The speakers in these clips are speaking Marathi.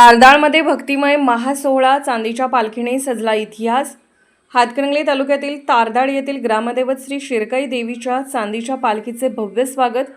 तारदाळमध्ये भक्तिमय महासोहळा चांदीच्या पालखीने सजला इतिहास. हातकणंगले तालुक्यातील तारदाळ येथील ग्रामदैवत श्री शिरकाई देवीच्या चांदीच्या पालखीचे भव्य स्वागत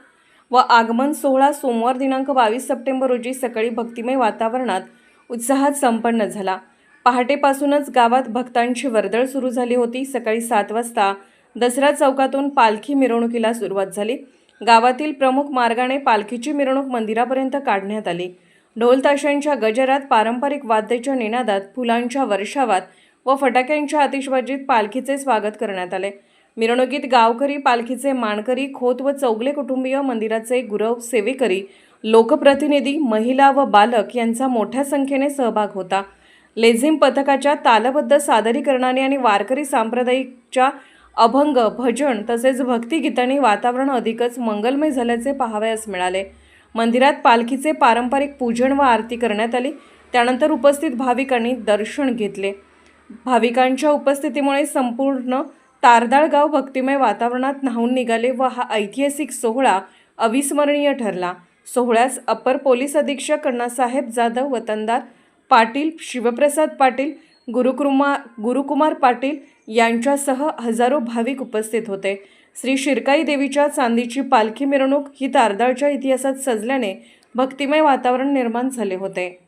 व आगमन सोहळा सोमवार दिनांक बावीस सप्टेंबर रोजी सकाळी भक्तिमय वातावरणात उत्साहात संपन्न झाला. पहाटेपासूनच गावात भक्तांची वर्दळ सुरू झाली होती. सकाळी सात वाजता दसरा चौकातून पालखी मिरवणुकीला सुरुवात झाली. गावातील प्रमुख मार्गाने पालखीची मिरवणूक मंदिरापर्यंत काढण्यात आली. ढोलताशांच्या गजरात पारंपरिक वाद्याच्या निनादात फुलांच्या वर्षावात व फटाक्यांच्या आतिषबाजीत पालखीचे स्वागत करण्यात आले. मिरवणुकीत गावकरी पालखीचे मानकरी खोत व चौगले कुटुंबीय मंदिराचे गुरव सेवेकरी लोकप्रतिनिधी महिला व बालक यांचा मोठ्या संख्येने सहभाग होता. लेझिम पथकाच्या तालबद्ध सादरीकरणाने आणि वारकरी सांप्रदायिकच्या अभंग भजन तसेच भक्तिगीतांनी वातावरण अधिकच मंगलमय झाल्याचे पाहावयास मिळाले. मंदिरात पालखीचे पारंपरिक पूजन व आरती करण्यात आली. त्यानंतर उपस्थित भाविकांनी दर्शन घेतले. भाविकांच्या उपस्थितीमुळे संपूर्ण तारदाळ गाव भक्तिमय वातावरणात न्हावून निघाले व हा ऐतिहासिक सोहळा अविस्मरणीय ठरला. सोहळ्यास अपर पोलीस अधीक्षक अण्णासाहेब जाधव वतनदार पाटील शिवप्रसाद पाटील गुरुकुमा गुरुकुमार पाटील यांच्यासह हजारो भाविक उपस्थित होते. श्री शिरकाई देवीच्या चांदीची पालखी मिरवणूक ही तारदाळच्या इतिहासात सजल्याने भक्तिमय वातावरण निर्माण झाले होते.